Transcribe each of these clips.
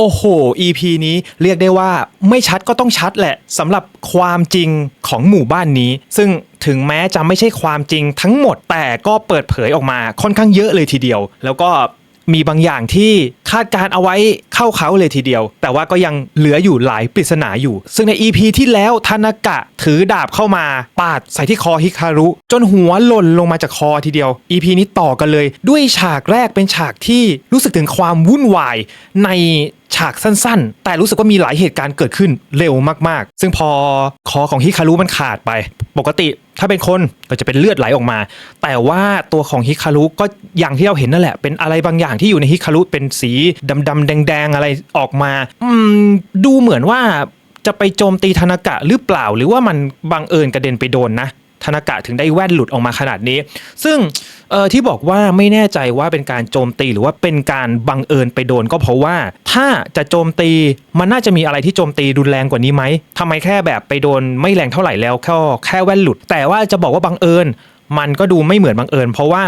โอ้โห EP นี้เรียกได้ว่าไม่ชัดก็ต้องชัดแหละสำหรับความจริงของหมู่บ้านนี้ ซึ่งถึงแม้จะไม่ใช่ความจริงทั้งหมดแต่ก็เปิดเผยออกมาค่อนข้างเยอะเลยทีเดียว แล้วก็มีบางอย่างที่คาดการเอาไว้ เข้าเขาเลยทีเดียว แต่ว่าก็ยังเหลืออยู่หลายปริศนาอยู่ ซึ่งใน EP ที่แล้วทานากะถือดาบเข้ามา ปาดใส่ที่คอฮิคารุ จนหัวหล่นลงมาจากคอทีเดียว EP นี้ต่อกันเลย ด้วยฉากแรกเป็นฉากที่รู้สึกถึงความวุ่นวายในฉากสั้นๆ แต่รู้สึกว่ามีหลายเหตุการณ์เกิดขึ้นเร็วมากๆ ซึ่งพอคอของฮิคารุมันขาดไป ปกติถ้าเป็นคนก็จะเป็นเลือดไหลออกมา แต่ว่าตัวของฮิคารุก็อย่างที่เราเห็นนั่นแหละ เป็นอะไรบางอย่างที่อยู่ในฮิคารุเป็นสีดำๆแดงๆอะไรออกมาอืมดูเหมือนว่าจะไปโจมตีธนากะหรือเปล่า หรือว่ามันบังเอิญกระเด็นไปโดนนะธนากะถึงได้แว่นหลุดออกมาขนาดนี้ ซึ่งเอ่อที่บอกว่าไม่แน่ใจว่าเป็นการโจมตีหรือว่าเป็นการบังเอิญไปโดนก็เพราะว่า ถ้าจะโจมตีมันน่าจะมีอะไรที่โจมตีรุนแรงกว่านี้ไหมทำไมแค่แบบไปโดนไม่แรงเท่าไหร่แล้วแค่แค่แว่นหลุด แต่ว่าจะบอกว่าบังเอิญ มันก็ดูไม่เหมือนบังเอิญ เพราะว่า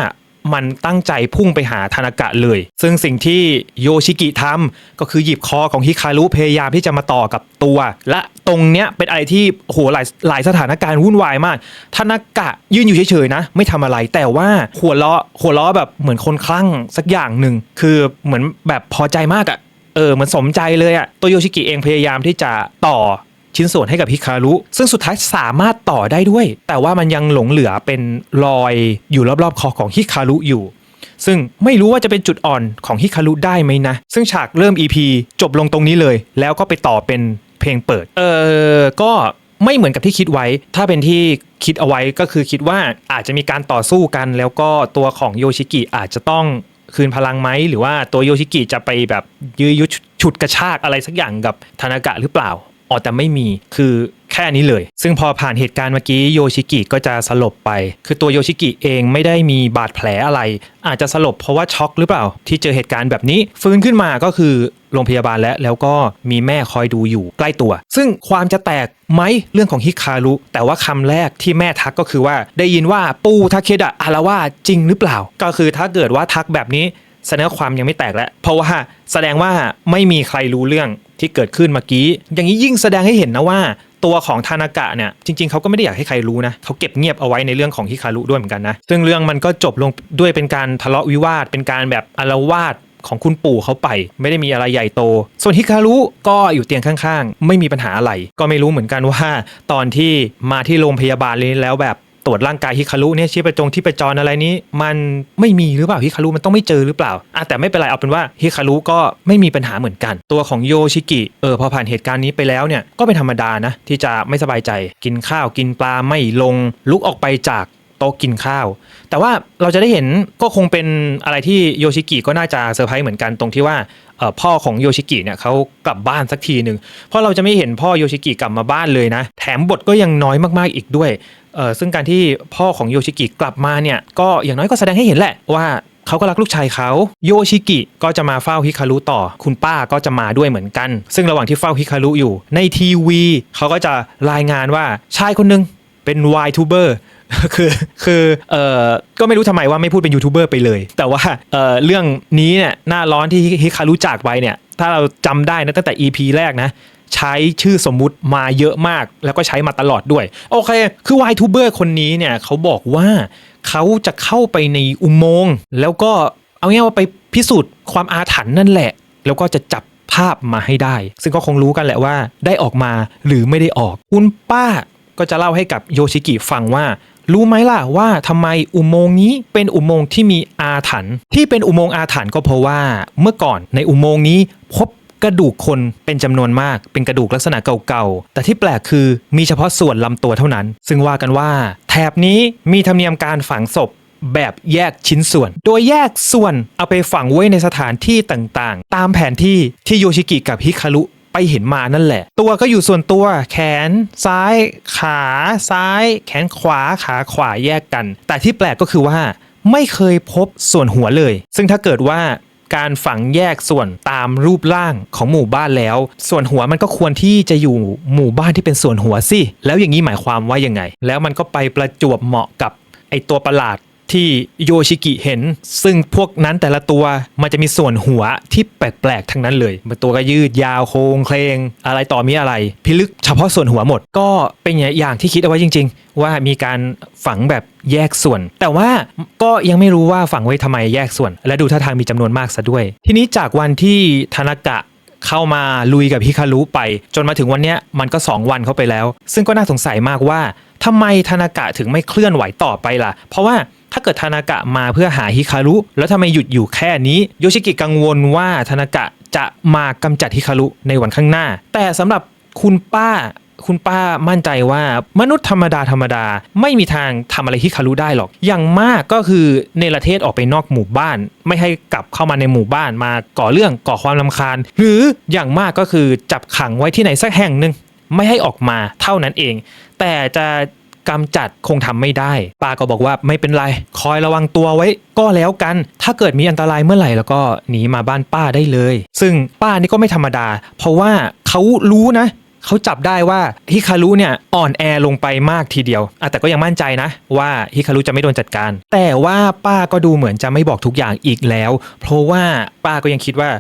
มันตั้งใจพุ่งไปหาธนากะเลย ซึ่งสิ่งที่โยชิกิทำก็คือหยิบคอของฮิคารุพยายามที่จะมาต่อกับตัว และตรงเนี้ยเป็นอะไรที่โหหลายหลายสถานการณ์วุ่นวายมากธนากะยืนอยู่เฉยๆนะ ไม่ทำอะไรแต่ว่าหัวล้อหัวล้อแบบเหมือนคนคลั่งสักอย่างหนึ่งคือเหมือนแบบพอใจมากอะเออเหมือนสมใจเลยอะตัวโยชิกิเองพยายามที่จะต่อ ชิ้นส่วนให้กับฮิคารุซึ่งสุดท้ายสามารถต่อได้ด้วย แต่ว่ามันยังหลงเหลือเป็นรอยอยู่รอบๆคอของฮิคารุอยู่ ซึ่งไม่รู้ว่าจะเป็นจุดอ่อนของฮิคารุได้ไหมนะ ซึ่งฉากเริ่ม EP จบลงตรงนี้เลย แล้วก็ไปต่อเป็นเพลงเปิด เออก็ไม่เหมือนกับที่คิดไว้ ถ้าเป็นที่คิดเอาไว้ก็คือคิดว่าอาจจะมีการต่อสู้กัน แล้วก็ตัวของโยชิกิอาจจะต้องคืนพลังไหมหรือว่าตัวโยชิกิจะไปแบบยื้อยุดฉุดกระชากอะไรสักอย่างกับธนากะหรือเปล่า อ๋อแต่ไม่มีคือแค่นี้เลย ซึ่งพอผ่านเหตุการณ์เมื่อกี้โยชิกิก็จะสลบไป คือตัวโยชิกิเองไม่ได้มีบาดแผลอะไร อาจจะสลบเพราะว่าช็อกหรือเปล่า ที่เจอเหตุการณ์แบบนี้ ฟื้นขึ้นมาก็คือโรงพยาบาลแล้วแล้วก็มีแม่คอยดูอยู่ใกล้ตัว ซึ่งความจะแตกไหมเรื่องของฮิคารุ แต่ว่าคำแรกที่แม่ทักก็คือว่า ได้ยินว่าปูทาเคดะอาราวาจริงหรือเปล่า ก็คือถ้าเกิดว่าทักแบบนี้แสดงความยังไม่แตกแล้วเพราะว่าแสดงว่าไม่มีใครรู้เรื่อง ที่เกิดขึ้นเมื่อกี้ อย่างนี้ยิ่งแสดงให้เห็นนะว่า ตัวของทานากะเนี่ยจริง ๆเขาก็ไม่ได้อยากให้ใครรู้นะเขาเก็บเงียบเอาไว้ในเรื่องของฮิคารุด้วยเหมือนกันนะซึ่งเรื่องมันก็จบลงด้วยเป็นการทะเลาะวิวาท เป็นการแบบอารวาสของคุณปู่เขาไป ไม่ได้มีอะไรใหญ่โต ส่วนฮิคารุก็อยู่เตียงข้างๆ ไม่มีปัญหาอะไร ก็ไม่รู้เหมือนกันว่า ตอนที่มาที่โรงพยาบาลนี้แล้วแบบ ตรวจร่างกายฮิคารุเนี่ยชีพจรที่ประจรอะไรนี้ มันไม่มีหรือเปล่าฮิคารุมันต้องไม่เจอหรือเปล่าอะแต่ไม่เป็นไรเอาเป็นว่าฮิคารุก็ไม่มีปัญหาเหมือนกัน ตัวของโยชิกิเออพอผ่านเหตุการณ์นี้ไปแล้วเนี่ยก็เป็นธรรมดานะที่จะไม่สบายใจกินข้าวกินปลาไม่ลงลุกออกไปจาก โต๊ะกินข้าว แต่ว่าเราจะได้เห็นก็คงเป็นอะไรที่โยชิกิก็น่าจะเซอร์ไพรส์เหมือนกันตรงที่ว่าพ่อของโยชิกิเนี่ยเขากลับบ้านสักทีหนึ่งเพราะเราจะไม่เห็นพ่อโยชิกิกลับมาบ้านเลยนะ แถมบทก็ยังน้อยมากๆอีกด้วยซึ่งการที่พ่อของโยชิกิกลับมาเนี่ยก็อย่างน้อยก็แสดงให้เห็นแหละว่าเขาก็รักลูกชายเขาโยชิกิก็จะมาเฝ้าฮิคารุต่อ คุณป้าก็จะมาด้วยเหมือนกัน ซึ่งระหว่างที่เฝ้าฮิคารุอยู่ในทีวีเขาก็จะรายงานว่าชายคนหนึงเป็น Y-Tuber คือคือเอ่อก็ไม่รู้ทำไมว่าไม่พูดเป็นยูทูบเบอร์ไปเลย แต่ว่าเอ่อเรื่องนี้เนี่ยหน้าร้อนที่ฮิคารุจากไปเนี่ย ถ้าเราจำได้นะตั้งแต่ EP แรกนะใช้ชื่อสมมุติมาเยอะมาก แล้วก็ใช้มาตลอดด้วย โอเค คือ Y-Tuber คนนี้เนี่ยเขาบอกว่าเขาจะเข้าไปในอุโมงค์แล้วก็เอาง่ายว่าไปพิสูจน์ความอาถรรพ์นั่นแหละ แล้วก็จะจับภาพมาให้ได้ ซึ่งก็คงรู้กันแหละว่าได้ออกมาหรือไม่ได้ออก คุณป้าก็จะเล่าให้กับโยชิกิฟังว่ารู้ไหมล่ะว่าทำไมอุโมงค์นี้เป็นอุโมงค์ที่มีอาถรรพ์ที่เป็นอุโมงค์อาถรรพ์ก็เพราะว่าเมื่อก่อนในอุโมงค์นี้พบกระดูกคนเป็นจำนวนมากเป็นกระดูกลักษณะเก่าๆ แต่ที่แปลกคือมีเฉพาะส่วนลำตัวเท่านั้น ซึ่งว่ากันว่า แถบนี้มีธรรมเนียมการฝังศพแบบแยกชิ้นส่วน โดยแยกส่วนเอาไปฝังไว้ในสถานที่ต่างๆ ตามแผนที่ที่โยชิกิกับฮิคารุ ไปเห็นมานั่นแหละ ตัวก็อยู่ส่วนตัวแขน ซ้าย ขาซ้าย แขนขวาขาขวาแยกกัน แต่ที่แปลกก็คือว่าไม่เคยพบส่วนหัวเลย ซึ่งถ้าเกิดว่าการฝังแยกส่วนตามรูปร่างของหมู่บ้านแล้ว ส่วนหัวมันก็ควรที่จะอยู่หมู่บ้านที่เป็นส่วนหัวสิ แล้วอย่างนี้หมายความว่ายังไง แล้วมันก็ไปประจวบเหมาะกับไอตัวประหลาด ที่โยชิกิเห็น ซึ่งพวกนั้นแต่ละตัวมันจะมีส่วนหัวที่แปลกๆทั้งนั้นเลยบางตัวก็ยืดยาวโค้งเคลงอะไรต่อมีอะไร พิลึกเฉพาะส่วนหัวหมด ก็เป็นอย่างที่คิดเอาไว้จริง ๆ ว่ามีการฝังแบบแยกส่วน แต่ว่าก็ยังไม่รู้ว่าฝังไว้ทำไมแยกส่วน และดูท่าทางมีจำนวนมากซะด้วย ทีนี้จากวันที่ทานากะเข้ามาลุยกับฮิคารุไป จนมาถึงวันนี้มันก็ 2 วันเข้าไปแล้ว ซึ่งก็น่าสงสัยมากว่า ทำไมทานากะถึงไม่เคลื่อนไหวต่อไปล่ะ เพราะว่าถ้าเกิดทานากะมาเพื่อหาฮิคารุ แล้วทำไมหยุดอยู่แค่นี้ โยชิกิกังวลว่าทานากะจะมากำจัดฮิคารุในวันข้างหน้า แต่สำหรับคุณป้าคุณป้ามั่นใจว่ามนุษย์ธรรมดาธรรมดาไม่มีทางทำอะไรฮิคารุได้หรอก อย่างมากก็คือเนรเทศออกไปนอกหมู่บ้าน ไม่ให้กลับเข้ามาในหมู่บ้านมาก่อเรื่องก่อความลำคาญ หรืออย่างมากก็คือจับขังไว้ที่ไหนสักแห่งหนึ่ง ไม่ให้ออกมาเท่านั้นเอง แต่จะกำจัดคงทำไม่ได้ป้าก็บอกว่าไม่เป็นไร คอยระวังตัวไว้ก็แล้วกัน ถ้าเกิดมีอันตรายเมื่อไหร่แล้วก็หนีมาบ้านป้าได้เลย ซึ่งป้านี่ก็ไม่ธรรมดา เพราะว่าเขารู้นะเขาจับได้ว่าฮิคารุเนี่ยอ่อนแอลงไปมากทีเดียวอแต่ก็ยังมั่นใจนะ ว่าฮิคารุจะไม่โดนจัดการ แต่ว่าป้าก็ดูเหมือนจะไม่บอกทุกอย่างอีกแล้ว เพราะว่าป้าก็ยังคิดว่า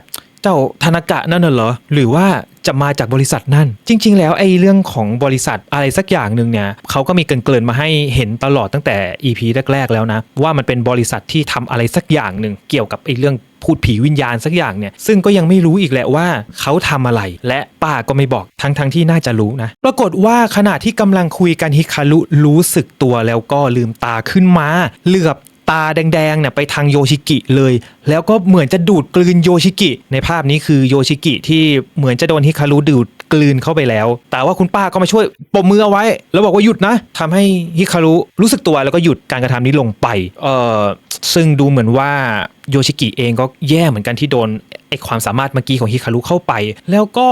เจ้าธนากะนั่นน่ะเหรอ หรือว่าจะมาจากบริษัทนั่น จริง ๆ แล้วไอ้เรื่องของบริษัทอะไรสักอย่างหนึ่งเนี่ยเขาก็มีเกินๆมาให้เห็นตลอดตั้งแต่ EP แรก ๆ แล้วนะ ว่ามันเป็นบริษัทที่ทำอะไรสักอย่างหนึ่งเกี่ยวกับไอ้เรื่องพูดผีวิญญาณสักอย่างเนี่ย ซึ่งก็ยังไม่รู้อีกแหละว่าเขาทำอะไร และป้าก็ไม่บอกทั้งๆทที่น่าจะรู้นะ ปรากฏว่าขณะที่กำลังคุยกันฮิคารุรู้สึกตัวแล้วก็ลืมตาขึ้นมา เหลือบ ตาแดงๆเนี่ยไปทางโยชิกิเลย แล้วก็เหมือนจะดูดกลืนโยชิกิ ในภาพนี้คือโยชิกิที่เหมือนจะโดนฮิคารุดูดกลืนเข้าไปแล้ว แต่ว่าคุณป้าก็มาช่วยปมมือเอาไว้ แล้วบอกว่าหยุดนะทำให้ฮิคารุรู้สึกตัวแล้วก็หยุดการกระทำนี้ลงไป เออซึ่งดูเหมือนว่าโยชิกิเองก็แย่เหมือนกันที่โดน ไอความสามารถเมื่อกี้ของฮิคารุเข้าไป แล้วก็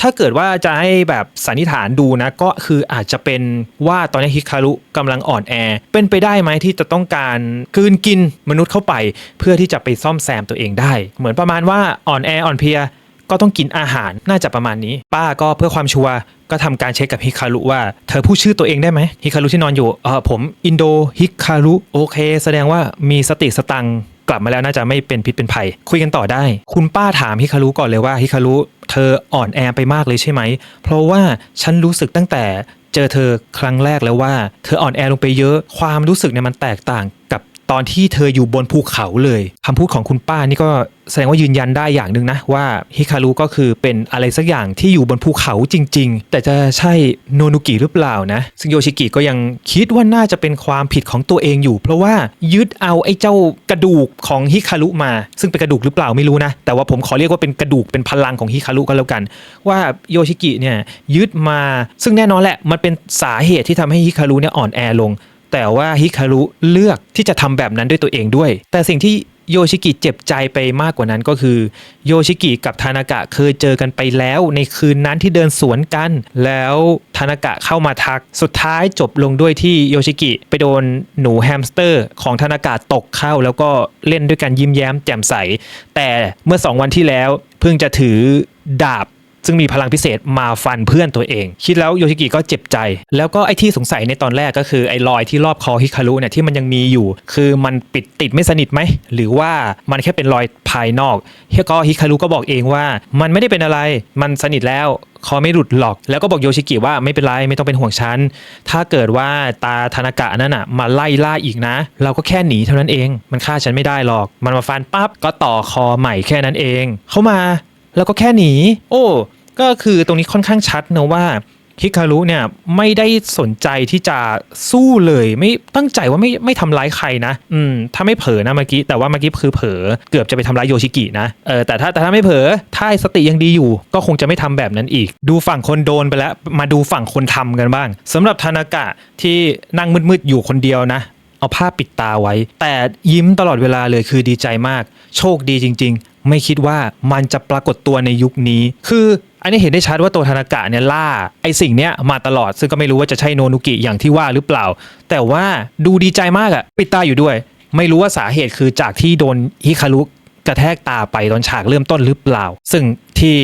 ถ้าเกิดว่าจะให้แบบสันนิษฐานดูนะ ก็คืออาจจะเป็นว่าตอนนี้ฮิคารุกำลังอ่อนแอ เป็นไปได้ไหมที่จะต้องการกืนกินมนุษย์เข้าไป เพื่อที่จะไปซ่อมแซมตัวเองได้ เหมือนประมาณว่าอ่อนแออ่อนเพลียก็ต้องกินอาหารน่าจะประมาณนี้ ป้าก็เพื่อความชัวร์ก็ทำการเช็คกับฮิคารุว่าเธอพูดชื่อตัวเองได้ไหมฮิคารุที่นอนอยู่เออผมอินโดฮิคารุโอเค แสดงว่ามีสติสตัง กลับมาแล้วน่าจะไม่เป็นพิษเป็นภัย คุยกันต่อได้ คุณป้าถามฮิคารุก่อนเลยว่าฮิคารุเธออ่อนแอไปมากเลยใช่ไหม เพราะว่าฉันรู้สึกตั้งแต่เจอเธอครั้งแรกแล้วว่า เธออ่อนแอลงไปเยอะความรู้สึกเนี่ยมันแตกต่างกับ ตอนที่เธออยู่บนภูเขาเลยคำพูดของคุณป้านี่ก็แสดงว่ายืนยันได้อย่างหนึ่งนะ ว่าฮิคารุก็คือเป็นอะไรสักอย่างที่อยู่บนภูเขาจริง ๆ แต่จะใช่โนนุกิหรือเปล่านะ ซึ่งโยชิกิก็ยังคิดว่าน่าจะเป็นความผิดของตัวเองอยู่ เพราะว่ายึดเอาไอ้เจ้ากระดูกของฮิคารุมา ซึ่งเป็นกระดูกหรือเปล่าไม่รู้นะ แต่ว่าผมขอเรียกว่าเป็นกระดูกเป็นพลังของฮิคารุก็แล้วกัน ว่าโยชิกิเนี่ยยึดมา ซึ่งแน่นอนแหละมันเป็นสาเหตุที่ทำให้ฮิคารุเนี่ยอ่อนแอลง แต่ว่าฮิคารุเลือกที่จะทำแบบนั้นด้วยตัวเองด้วย แต่สิ่งที่โยชิกิเจ็บใจไปมากกว่านั้นก็คือ โยชิกิกับทานากะเคยเจอกันไปแล้วในคืนนั้นที่เดินสวนกัน แล้วทานากะเข้ามาทักสุดท้ายจบลงด้วยที่โยชิกิไปโดนหนูแฮมสเตอร์ ของทานากะตกเข้า แล้วก็เล่นด้วยกันยิ้มแย้มแจ่มใส แต่เมื่อสองวันที่แล้วเพิ่งจะถือดาบ ซึ่งมีพลังพิเศษมาฟันเพื่อนตัวเอง คิดแล้วโยชิกิก็เจ็บใจ แล้วก็ไอ้ที่สงสัยในตอนแรกก็คือไอ้รอยที่รอบคอฮิคารุเนี่ยที่มันยังมีอยู่ คือมันปิดติดไม่สนิทไหม หรือว่ามันแค่เป็นรอยภายนอกเฮียก็ฮิคารุก็บอกเองว่า มันไม่ได้เป็นอะไรมันสนิทแล้วคอไม่หลุดหรอก แล้วก็บอกโยชิกิว่าไม่เป็นไรไม่ต้องเป็นห่วงฉัน ถ้าเกิดว่าตาธนากะนั่นน่ะมาไล่ล่าอีกนะ เราก็แค่หนีเท่านั้นเอง มันฆ่าฉันไม่ได้หรอก มันมาฟันปั๊บก็ต่อคอใหม่แค่นั้นเอง เข้ามา แล้วก็แค่หนี โอ้ ก็คือตรงนี้ค่อนข้างชัดนะว่าฮิคารุเนี่ยไม่ได้สนใจที่จะสู้เลยไม่ตั้งใจว่าไม่ไม่ทำร้ายใครนะอืมถ้าไม่เผลอนะเมื่อกี้แต่ว่าเมื่อกี้คือเผลอเกือบจะไปทำร้ายโยชิกินะเออแต่ถ้าแต่ถ้าไม่เผลอถ้าสติยังดีอยู่ ก็คงจะไม่ทำแบบนั้นอีก ดูฝั่งคนโดนไปแล้วมาดูฝั่งคนทำกันบ้างสำหรับทานากะที่นั่งมืดๆอยู่คนเดียวนะเอาผ้าปิดตาไว้ แต่ยิ้มตลอดเวลาเลยคือดีใจมาก โชคดีจริง ๆ ไม่คิดว่ามันจะปรากฏตัวในยุคนี้ คืออันนี้เห็นได้ชัดว่าตัวธนากะเนี่ยล่าไอสิ่งเนี้ยมาตลอด ซึ่งก็ไม่รู้ว่าจะใช่โนนุกิอย่างที่ว่าหรือเปล่า แต่ว่าดูดีใจมากอะปิดตาอยู่ด้วย ไม่รู้ว่าสาเหตุคือจากที่โดนฮิคารุกระแทกตาไปตอนฉากเริ่มต้นหรือเปล่า ซึ่งที่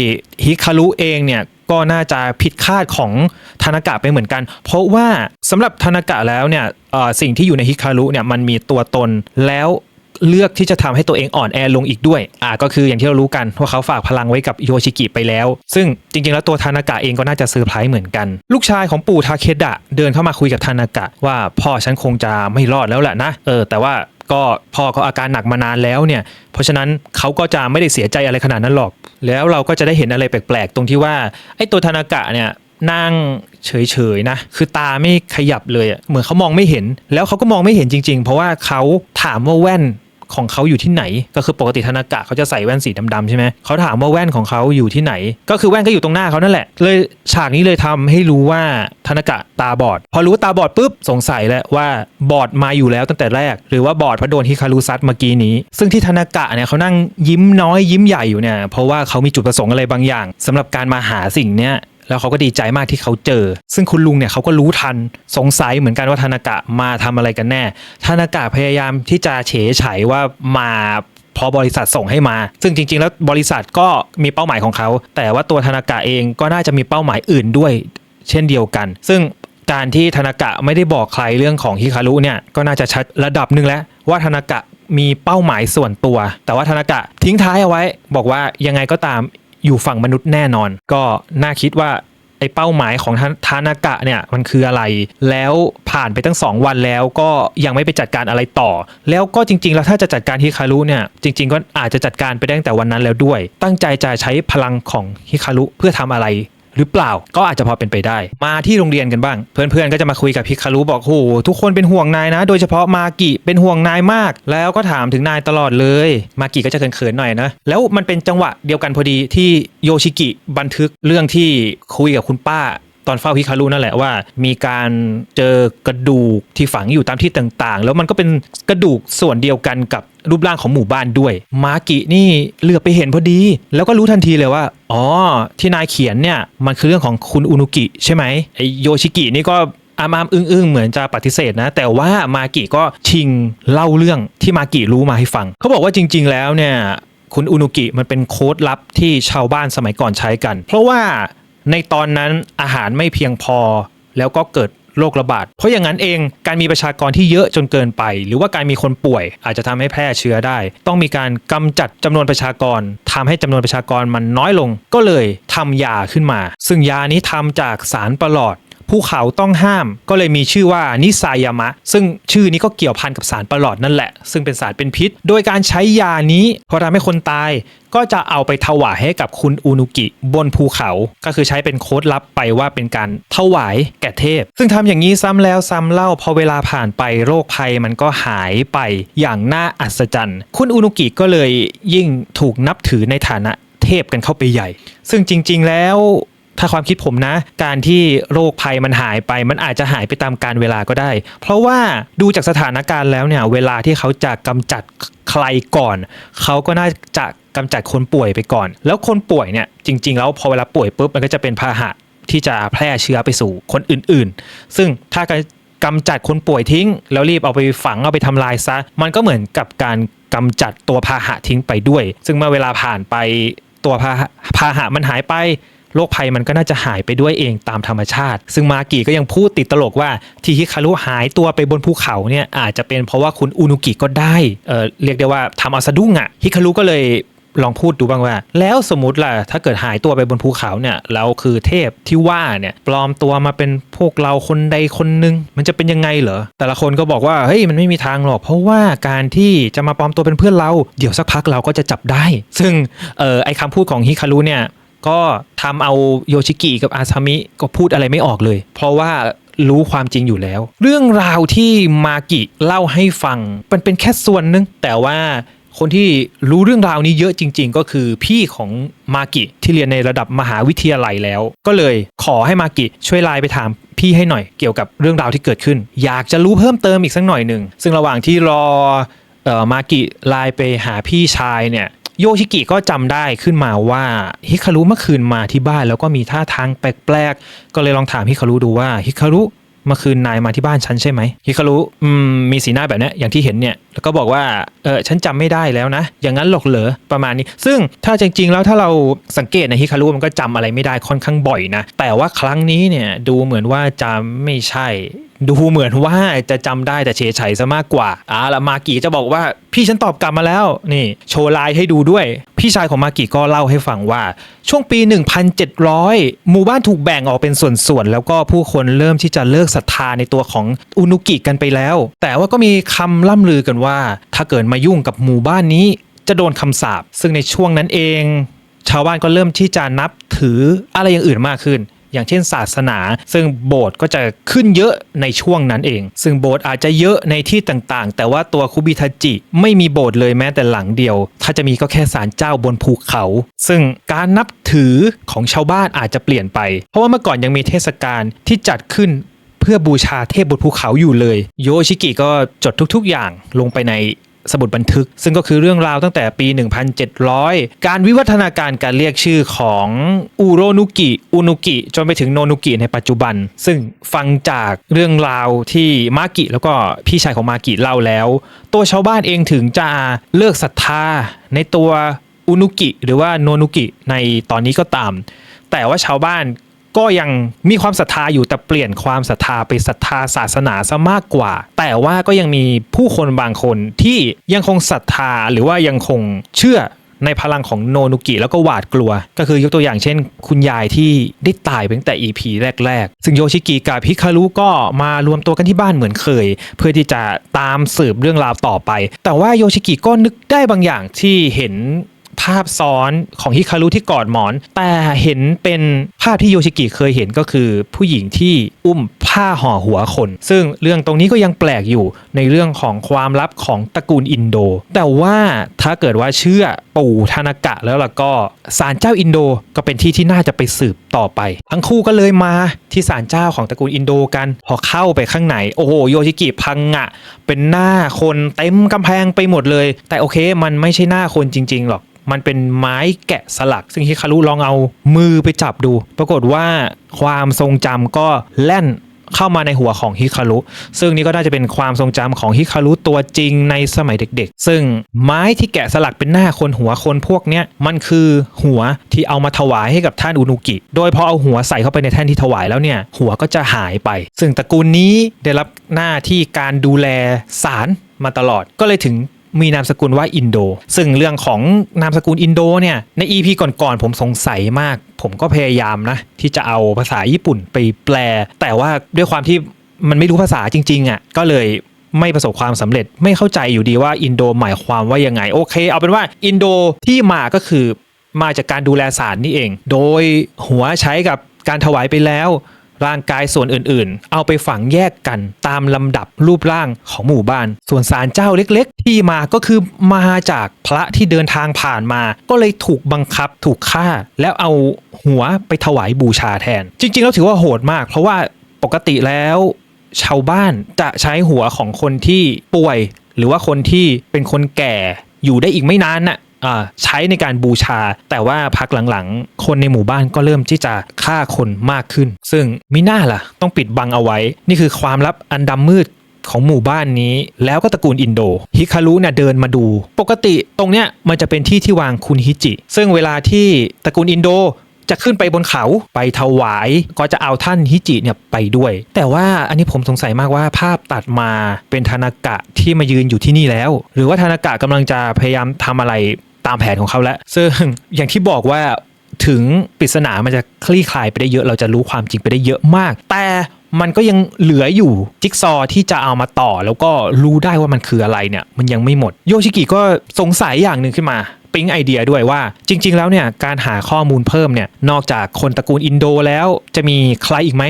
ฮิคารุเองเนี่ยก็น่าจะผิดคาดของธนากะไปเหมือนกัน เพราะว่าสำหรับธนากะแล้วเนี่ยสิ่งที่อยู่ในฮิคารุเนี่ยมันมีตัวตนแล้ว เลือกที่จะทำให้ตัวเองอ่อนแอลงอีกด้วย อ่าก็คืออย่างที่เรารู้กันว่าเขาฝากพลังไว้กับโยชิกิไปแล้ว ซึ่งจริงๆ แล้วตัวทานากะเองก็น่าจะเซอร์ไพรส์เหมือนกัน ลูกชายของปู่ทาเคดะเดินเข้ามาคุยกับทานากะ ว่าพ่อฉันคงจะไม่รอดแล้วแหละนะเออแต่ว่าก็พ่อก็อาการหนักมานานแล้วเนี่ย เพราะฉะนั้นเขาก็จะไม่ได้เสียใจอะไรขนาดนั้นหรอก แล้วเราก็จะได้เห็นอะไรแปลกๆ ตรงที่ว่าไอ้ตัวทานากะเนี่ยนั่งเฉยๆนะ คือตาไม่ขยับเลยเหมือนเขามองไม่เห็น แล้วเขาก็มองไม่เห็นจริง ๆ เพราะว่าเขาถามว่าแว่น ของเขาอยู่ที่ไหน ก็คือปกติธนากะเขาจะใส่แว่นสีดำๆใช่ไหมเขาถามว่าแว่นของเขาอยู่ที่ไหน ก็คือแว่นก็อยู่ตรงหน้าเขานั่นแหละ เลยฉากนี้เลยทำให้รู้ว่าธนากะตาบอด พอรู้ตาบอดปุ๊บสงสัยแล้วว่าบอดมาอยู่แล้วตั้งแต่แรก หรือว่าบอดเพราะโดนฮิคารุซัดเมื่อกี้นี้ ซึ่งที่ธนากะเนี่ยเขานั่งยิ้มน้อยยิ้มใหญ่อยู่เนี่ยเพราะว่าเขามีจุดประสงค์อะไรบางอย่างสำหรับการมาหาสิ่งเนี้ย แล้วเขาก็ดีใจมากที่เขาเจอ ซึ่งคุณลุงเนี่ยเขาก็รู้ทันสงสัยเหมือนกันว่าธนากะมาทำอะไรกันแน่ธนากะพยายามที่จะเฉยไฉว่ามาเพราะบริษัทส่งให้มา ซึ่งจริง ๆ แล้วบริษัทก็มีเป้าหมายของเขา แต่ว่าตัวธนากะเองก็น่าจะมีเป้าหมายอื่นด้วย เช่นเดียวกัน ซึ่งการที่ธนากะไม่ได้บอกใครเรื่องของฮิคารุเนี่ยก็น่าจะชัดระดับหนึ่งแล้วว่าธนากะมีเป้าหมายส่วนตัว แต่ว่าธนากะทิ้งท้ายเอาไว้ บอกว่ายังไงก็ตาม อยู่ฝั่งมนุษย์แน่นอน ก็น่าคิดว่าไอ้เป้าหมายของทาทานากะเนี่ยมันคืออะไร แล้วผ่านไปตั้ง 2 วันแล้วก็ยังไม่ไปจัดการอะไรต่อ แล้วก็จริงๆ แล้วถ้าจะจัดการฮิคารุเนี่ยจริง ๆ ก็อาจจะจัดการไปได้ตั้งแต่วันนั้นแล้วด้วย ตั้งใจจะใช้พลังของฮิคารุเพื่อทำอะไร หรือเปล่าก็อาจจะพอเป็นไปได้ มาที่โรงเรียนกันบ้าง เพื่อนๆก็จะมาคุยกับพิคารุบอกโหทุกคนเป็นห่วงนายนะ โดยเฉพาะมากิเป็นห่วงนายมาก แล้วก็ถามถึงนายตลอดเลย มากิก็จะเขินๆหน่อยนะ แล้วมันเป็นจังหวะเดียวกันพอดีที่โยชิกิบันทึกเรื่องที่คุยกับคุณป้า ตอนเฝ้าฮิคารุนั่นแหละว่า มีการเจอกระดูกที่ฝังอยู่ตามที่ต่างๆ แล้วมันก็เป็นกระดูกส่วนเดียวกันกับรูปร่างของหมู่บ้านด้วย มากินี่เหลือบไปเห็นพอดี แล้วก็รู้ทันทีเลยว่า อ๋อ ที่นายเขียนเนี่ย มันคือเรื่องของคุณอุนุกิใช่ไหมไอโยชิกินี่ก็อามามอึ้งๆ เหมือนจะปฏิเสธนะ แต่ว่ามากิก็ชิงเล่าเรื่องที่มากิรู้มาให้ฟัง เขาบอกว่าจริง ๆ แล้วเนี่ย คุณอุนุกิมันเป็นโค้ดลับที่ชาวบ้านสมัยก่อนใช้กัน เพราะว่า ในตอนนั้นอาหารไม่เพียงพอ แล้วก็เกิดโรคระบาด เพราะอย่างนั้นเองการมีประชากรที่เยอะจนเกินไป หรือว่าการมีคนป่วยอาจจะทำให้แพร่เชื้อได้ ต้องมีการกำจัดจำนวนประชากรทำให้จำนวนประชากรมันน้อยลง ก็เลยทำยาขึ้นมา ซึ่งยานี้ทำจากสารประหลอด ภูเขาต้องห้ามก็เลยมีชื่อว่านิซายามะ ซึ่งชื่อนี้ก็เกี่ยวพันกับสารประหลอดนั่นแหละ ซึ่งเป็นสารเป็นพิษ โดยการใช้ยานี้พอทำให้คนตาย ก็จะเอาไปถวายให้กับคุณอุนุกิบนภูเขา ก็คือใช้เป็นโค้ดลับไปว่าเป็นการถวายแก่เทพ ซึ่งทำอย่างนี้ซ้ำแล้วซ้ำเล่าพอเวลาผ่านไปโรคภัยมันก็หายไปอย่างน่าอัศจรรย์ คุณอุนุกิก็เลยยิ่งถูกนับถือในฐานะเทพกันเข้าไปใหญ่ ซึ่งจริง ๆ แล้ว ถ้าความคิดผมนะ การที่โรคภัยมันหายไป มันอาจจะหายไปตามการเวลาก็ได้ เพราะว่าดูจากสถานการณ์แล้วเนี่ย เวลาที่เขาจะกำจัดใครก่อน เขาก็น่าจะกำจัดคนป่วยไปก่อน แล้วคนป่วยเนี่ยจริง ๆ แล้วพอเวลาป่วยปุ๊บมันก็จะเป็นพาหะที่จะแพร่เชื้อไปสู่คนอื่นๆ ซึ่งถ้ากกำจัดคนป่วยทิ้ง แล้วรีบเอาไปฝังเอาไปทำลายซะ มันก็เหมือนกับการกำจัดตัวพาหะทิ้งไปด้วย ซึ่งเมื่อเวลาผ่านไปตัวพาพาหะมันหายไป โรคภัยมันก็น่าจะหายไปด้วยเองตามธรรมชาติ ซึ่งมากิก็ยังพูดติดตลกว่าที่ฮิคารุหายตัวไปบนภูเขาเนี่ยอาจจะเป็นเพราะว่าคุณอุนุกิก็ได้เออเรียกได้ว่าทำเอาสะดุ้งอะ่ะฮิคารุก็เลยลองพูดดูบ้างว่า แล้วสมมติล่ะ ถ้าเกิดหายตัวไปบนภูเขาเนี่ยแล้วคือเทพที่ว่าเนี่ยปลอมตัวมาเป็นพวกเราคนใดคนหนึ่งมันจะเป็นยังไงเหรอ แต่ละคนก็บอกว่าเฮ้ยมันไม่มีทางหรอก เพราะว่าการที่จะมาปลอมตัวเป็นเพื่อนเรา เดี๋ยวสักพักเราก็จะจับได้ ซึ่งเออไอคำพูดของฮิคารุเนี่ย ก็ทำเอาโยชิกิกับอาซามิก็พูดอะไรไม่ออกเลย เพราะว่ารู้ความจริงอยู่แล้ว เรื่องราวที่มากิเล่าให้ฟังมันเป็นแค่ส่วนหนึงแต่ว่าคนที่รู้เรื่องราวนี้เยอะจริง ๆ ก็คือพี่ของมากิที่เรียนในระดับมหาวิทยาลัยแล้ว ก็เลยขอให้มากิช่วยไลน์ไปถามพี่ให้หน่อยเกี่ยวกับเรื่องราวที่เกิดขึ้น อยากจะรู้เพิ่มเติมอีกสักหน่อยหนึ่งซึ่งระหว่างที่รอเอ่อมากิไลน์ไปหาพี่ชายเนี่ย โยชิกิก็จำได้ขึ้นมาว่าฮิคารุเมื่อคืนมาที่บ้านแล้วก็มีท่าทางแปลกๆ ก็เลยลองถามฮิคารุดูว่าฮิคารุเมื่อคืนนายมาที่บ้านฉันใช่ไหมฮิคารุมีสีหน้าแบบนี้อย่างที่เห็นเนี่ยแล้วก็บอกว่าเออฉันจำไม่ได้แล้วนะ อย่างนั้นหรอกเหรอประมาณนี้ ซึ่งถ้าจริง ๆ แล้วถ้าเราสังเกตนะฮิคารุมันก็จำอะไรไม่ได้ค่อนข้างบ่อยนะ แต่ว่าครั้งนี้เนี่ยดูเหมือนว่าจะไม่ใช่ดูเหมือนว่าจะจำได้แต่เฉยๆซะมากกว่าอ่าละมากิจะบอกว่าพี่ฉันตอบกลับมาแล้ว นี่ โชว์ไลน์ให้ดูด้วย พี่ชายของมากิก็เล่าให้ฟังว่า ช่วงปี 1,700 หมู่บ้านถูกแบ่งออกเป็นส่วนๆ แล้วก็ผู้คนเริ่มที่จะเลิกศรัทธาในตัวของอุนุกิกันไปแล้ว แต่ว่าก็มีคำล่ำลือกันว่า ถ้าเกิดมายุ่งกับหมู่บ้านนี้จะโดนคำสาปซึ่งในช่วงนั้นเอง ชาวบ้านก็เริ่มที่จะนับถืออะไรอย่างอื่นมากขึ้น อย่างเช่นศาสนา ซึ่งโบสถ์ก็จะขึ้นเยอะในช่วงนั้นเอง ซึ่งโบสถ์อาจจะเยอะในที่ต่างๆ แต่ว่าตัวคุบิทาจิไม่มีโบสถ์เลยแม้แต่หลังเดียว ถ้าจะมีก็แค่ศาลเจ้าบนภูเขา ซึ่งการนับถือของชาวบ้านอาจจะเปลี่ยนไป เพราะว่าเมื่อก่อนยังมีเทศกาลที่จัดขึ้นเพื่อบูชาเทพบนภูเขาอยู่เลย โยชิกิก็จดทุกๆอย่างลงไปใน สมุดบันทึก ซึ่งก็คือเรื่องราวตั้งแต่ปี 1700 การวิวัฒนาการการเรียกชื่อของอูโรนุกิอุนุกิจนไปถึงโนนุกิในปัจจุบัน ซึ่งฟังจากเรื่องราวที่มากิแล้วก็พี่ชายของมากิเล่าแล้ว ตัวชาวบ้านเองถึงจะเลิกศรัทธาในตัวอุนุกิหรือว่าโนนุกิในตอนนี้ก็ตาม แต่ว่าชาวบ้าน ก็ยังมีความศรัทธาอยู่แต่เปลี่ยนความศรัทธาไปศรัทธาศาสนาซะมากกว่า แต่ว่าก็ยังมีผู้คนบางคนที่ยังคงศรัทธาหรือว่ายังคงเชื่อในพลังของโนนุกิแล้วก็หวาดกลัว ก็คือยกตัวอย่างเช่น คุณยายที่ได้ตายไปตั้งแต่ EP แรก ๆ ซึ่งโยชิกิกับฮิคารุก็มารวมตัวกันที่บ้านเหมือนเคย เพื่อที่จะตามสืบเรื่องราวต่อไป แต่ว่าโยชิกิก็นึกได้บางอย่างที่เห็น ภาพซ้อนของฮิคารุที่กอดหมอน แต่เห็นเป็นภาพที่โยชิกิเคยเห็นก็คือผู้หญิงที่อุ้มผ้าห่อหัวคน ซึ่งเรื่องตรงนี้ก็ยังแปลกอยู่ในเรื่องของความลับของตระกูลอินโด แต่ว่าถ้าเกิดว่าเชื่อปู่ทานากะแล้วล่ะก็ศาลเจ้าอินโดก็เป็นที่ที่น่าจะไปสืบต่อไป ทั้งคู่ก็เลยมาที่ศาลเจ้าของตระกูลอินโดกัน พอเข้าไปข้างในโอ้โหโยชิกิพังงะเป็นหน้าคนเต็มกำแพงไปหมดเลย แต่โอเคมันไม่ใช่หน้าคนจริง ๆ หรอก มันเป็นไม้แกะสลัก ซึ่งฮิคารุลองเอามือไปจับดู ปรากฏว่าความทรงจำก็แล่นเข้ามาในหัวของฮิคารุ ซึ่งนี่ก็น่าจะเป็นความทรงจำของฮิคารุตัวจริงในสมัยเด็กๆ ซึ่งไม้ที่แกะสลักเป็นหน้าคนหัวคนพวกเนี้ยมันคือหัวที่เอามาถวายให้กับท่านอุนุกิ โดยพอเอาหัวใส่เข้าไปในแท่นที่ถวายแล้วเนี่ย หัวก็จะหายไป ซึ่งตระกูลนี้ได้รับหน้าที่การดูแลสารมาตลอด ก็เลยถึง มีนามสกุลว่าอินโด ซึ่งเรื่องของนามสกุลอินโดเนี่ยใน EP ก่อนๆผมสงสัยมาก ผมก็พยายามนะที่จะเอาภาษาญี่ปุ่นไปแปล แต่ว่าด้วยความที่มันไม่รู้ภาษาจริงๆอะก็เลยไม่ประสบความสำเร็จไม่เข้าใจอยู่ดีว่าอินโดหมายความว่ายังไง โอเค เอาเป็นว่าอินโดที่มาก็คือมาจากการดูแลสารนี่เอง โดยหัวใช้กับการถวายไปแล้ว ร่างกายส่วนอื่นๆ เอาไปฝังแยกกันตามลำดับรูปร่างของหมู่บ้าน ส่วนศาลเจ้าเล็กๆ ที่มาก็คือมาจากพระที่เดินทางผ่านมา ก็เลยถูกบังคับถูกฆ่า แล้วเอาหัวไปถวายบูชาแทน จริงๆแล้วถือว่าโหดมาก เพราะว่าปกติแล้วชาวบ้านจะใช้หัวของคนที่ป่วย หรือว่าคนที่เป็นคนแก่อยู่ได้อีกไม่นานน่ะ ใช้ในการบูชา แต่ว่าพักหลังๆ คนในหมู่บ้านก็เริ่มที่จะฆ่าคนมากขึ้น ซึ่งมิน่าล่ะ ต้องปิดบังเอาไว้ นี่คือความลับอันดำมืดของหมู่บ้านนี้แล้วก็ตระกูลอินโดฮิคารุเนี่ยเดินมาดู ปกติตรงเนี้ยมันจะเป็นที่ที่วางคุณฮิจิ ซึ่งเวลาที่ตระกูลอินโด จะขึ้นไปบนเขาไปถวาย ก็จะเอาท่านฮิจิเนี่ยไปด้วย แต่ว่าอันนี้ผมสงสัยมากว่าภาพตัดมาเป็นธนากะที่มายืนอยู่ที่นี่แล้ว หรือว่าธนากะกำลังจะพยายามทำอะไรตามแผนของเขาแล้ว ซึ่งอย่างที่บอกว่าถึงปริศนามันจะคลี่คลายไปได้เยอะ เราจะรู้ความจริงไปได้เยอะมาก แต่มันก็ยังเหลืออยู่จิ๊กซอว์ที่จะเอามาต่อ แล้วก็รู้ได้ว่ามันคืออะไรเนี่ย มันยังไม่หมด โยชิกิก็สงสัยอย่างหนึ่งขึ้นมา ปิ๊งไอเดียด้วยว่า จริง ๆ แล้วเนี่ยการหาข้อมูลเพิ่มเนี่ยนอกจากคนตระกูลอินโดแล้วจะมีใครอีกไหม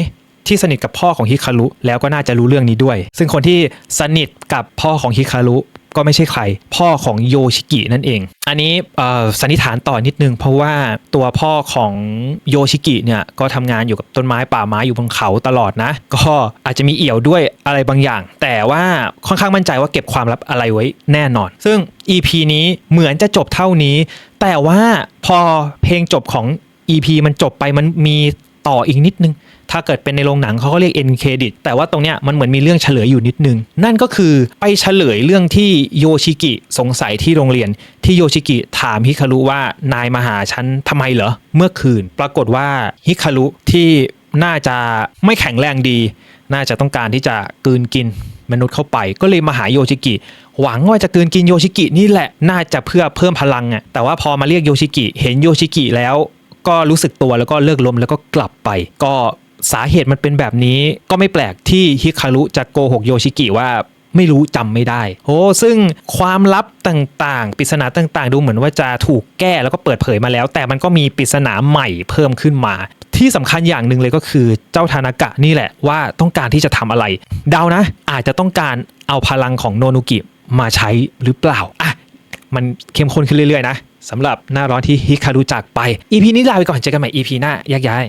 ที่สนิทกับพ่อของฮิคารุแล้วก็น่าจะรู้เรื่องนี้ด้วย ซึ่งคนที่สนิทกับพ่อของฮิคารุ ก็ไม่ใช่ใคร พ่อของโยชิกินั่นเอง อันนี้สันนิษฐานต่อนิดนึง เพราะว่าตัวพ่อของโยชิกิเนี่ยก็ทำงานอยู่กับต้นไม้ป่าไม้อยู่บนเขาตลอดนะ ก็อาจจะมีเอี่ยวด้วยอะไรบางอย่าง แต่ว่าค่อนข้างมั่นใจว่าเก็บความลับอะไรไว้แน่นอน ซึ่ง EP นี้เหมือนจะจบเท่านี้ แต่ว่าพอเพลงจบของ EP มันจบไปมันมี ต่ออีกนิดนึง ถ้าเกิดเป็นในโรงหนังเขาก็เรียก end credit แต่ว่าตรงเนี้ยมันเหมือนมีเรื่องเฉลยอยู่นิดนึง นั่นก็คือไปเฉลยเรื่องที่โยชิกิสงสัยที่โรงเรียน ที่โยชิกิถามฮิคารุว่านายมาหาฉันทำไมเหรอ เมื่อคืน ปรากฏว่าฮิคารุที่น่าจะไม่แข็งแรงดี น่าจะต้องการที่จะกืนกินมนุษย์เข้าไปก็เลยมาหาโยชิกิ หวังว่าจะกืนกินโยชิกินี่แหละน่าจะเพื่อเพิ่มพลังอะแต่ว่าพอมาเรียกโยชิกิ เห็นโยชิกิแล้ว ก็รู้สึกตัวแล้วก็เลิกลมแล้วก็กลับไป ก็สาเหตุมันเป็นแบบนี้ก็ไม่แปลกที่ฮิคารุจะโกหกโยชิกิว่าไม่รู้จำไม่ได้โอ้ซึ่งความลับต่างๆ ปริศนาต่างๆ ดูเหมือนว่าจะถูกแก้แล้วก็เปิดเผยมาแล้ว แต่มันก็มีปริศนาใหม่เพิ่มขึ้นมา ที่สำคัญอย่างหนึ่งเลยก็คือเจ้าทานากะนี่แหละว่าต้องการที่จะทำอะไร เดานะ อาจจะต้องการเอาพลังของโนนุกิมาใช้หรือเปล่าอะมันเข้มข้นขึ้นเรื่อยๆนะ สำหรับหน้าร้อนที่ฮิคารุจากไป EP นี้ลาไปก่อนเจอกันใหม่ EP หน้าแยกย้าย